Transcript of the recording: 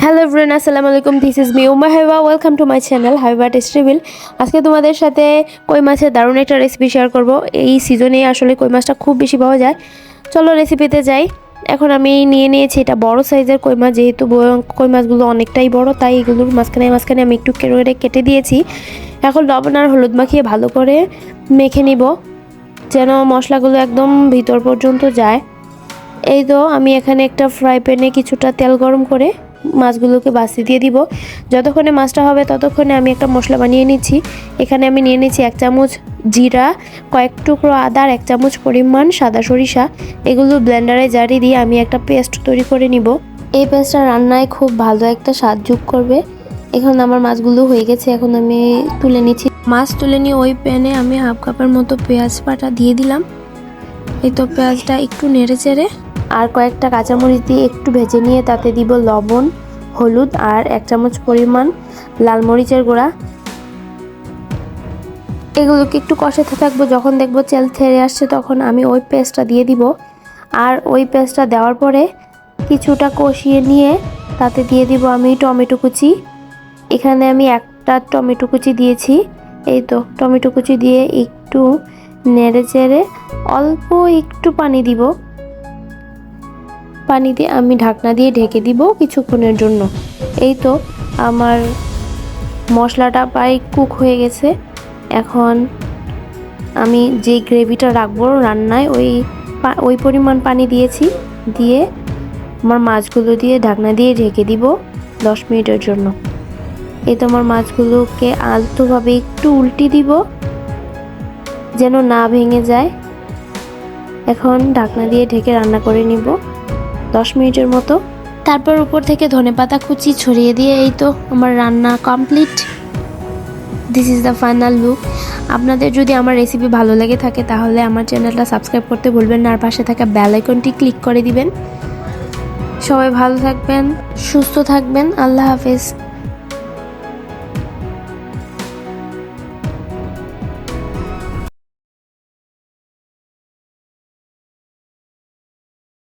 Hello everyone, আসসালামু আলাইকুম this is me Uma Haiba welcome to my channel Haiba টেস্টিবিল আজকে তোমাদের সাথে কই মাছের দারুণ একটা রেসিপি শেয়ার করব। এই সিজনে আসলে কই মাছটা খুব বেশি পাওয়া যায়। চলো রেসিপিতে যাই। এখন আমি নিয়ে নিয়েছি এটা বড় সাইজের কই মাছ, যেহেতু কই মাছগুলো অনেকটাই বড়, তাই এগুলোর মাঝখানে মাঝখানে আমি একটু কেটে কেটে দিয়েছি। এখন লবণ আর হলুদ মাখিয়ে ভালো করে মেখে নিব, যেন মশলাগুলো একদম ভিতর পর্যন্ত যায়। এই তো, আমি এখানে একটা ফ্রাই প্যানে কিছুটা তেল গরম করে মাছগুলোকে বাছি দিয়ে দিব। যতক্ষণে মাছটা হবে ততক্ষণে আমি একটা মশলা বানিয়ে নিচ্ছি। এখানে আমি নিয়ে নিচ্ছি এক চামচ জিরা, কয়েক টুকরো আদা আর এক চামচ পরিমাণ সাদা সরিষা। এগুলো ব্লেন্ডারে জারি দিয়ে আমি একটা পেস্ট তৈরি করে নিব। এই পেস্টটা রান্নায় খুব ভালো একটা স্বাদ যোগ করবে। এখন আমার মাছগুলো হয়ে গেছে, এখন আমি তুলে নিচ্ছি। মাছ তুলে নিয়ে ওই প্যানে আমি হাফ কাপের মতো পেঁয়াজ পাটা দিয়ে দিলাম। এই তো পেঁয়াজটা একটু নেড়ে চেড়ে আর কয়েকটা কাঁচামরিচ দিয়ে একটু ভেজে নিয়ে তাতে দিব লবণ, হলুদ আর এক চামচ পরিমাণ লাল মরিচের গুঁড়া। এগুলোকে একটু কষাতে থাকব, যখন দেখব তেল ছেড়ে আসছে তখন আমি ওই পেস্টটা দিয়ে দিব। আর ওই পেস্টটা দেওয়ার পরে কিছুটা কষিয়ে নিয়ে তাতে দিয়ে দিব আমি টমেটো কুচি। এখানে আমি একটা টমেটো কুচি দিয়েছি। এই তো, টমেটো কুচি দিয়ে একটু নেড়ে চেড়ে অল্প একটু পানি দিব। পানি দিয়ে আমি ঢাকনা দিয়ে ঢেকে দিব কিছুক্ষণের জন্য। এই তো আমার মশলাটা প্রায় কুক হয়ে গেছে। এখন আমি যে গ্রেভিটা রাখব রান্নায় ওই ওই পরিমাণ পানি দিয়েছি, দিয়ে আমার মাছগুলো দিয়ে ঢাকনা দিয়ে ঢেকে দিব দশ মিনিটের জন্য। এই তো আমার মাছগুলোকে আলতোভাবে একটু উল্টি দিব যেন না ভেঙে যায়। এখন ঢাকনা দিয়ে ঢেকে রান্না করে নিব। দশ মিনিটের মতো। তারপর উপর থেকে ধনে পাতা কুচি ছড়িয়ে দিয়ে, এই তো, আমার রান্না complete this is the final look আপনাদের যদি আমার রেসিপি ভালো লেগে থাকে, তাহলে আমার চ্যানেলটা সাবস্ক্রাইব করতে ভুলবেন না। আর পাশে থাকা বেল আইকনটি ক্লিক করে দিবেন। সবাই ভালো থাকবেন, সুস্থ থাকবেন। আল্লাহ হাফেজ।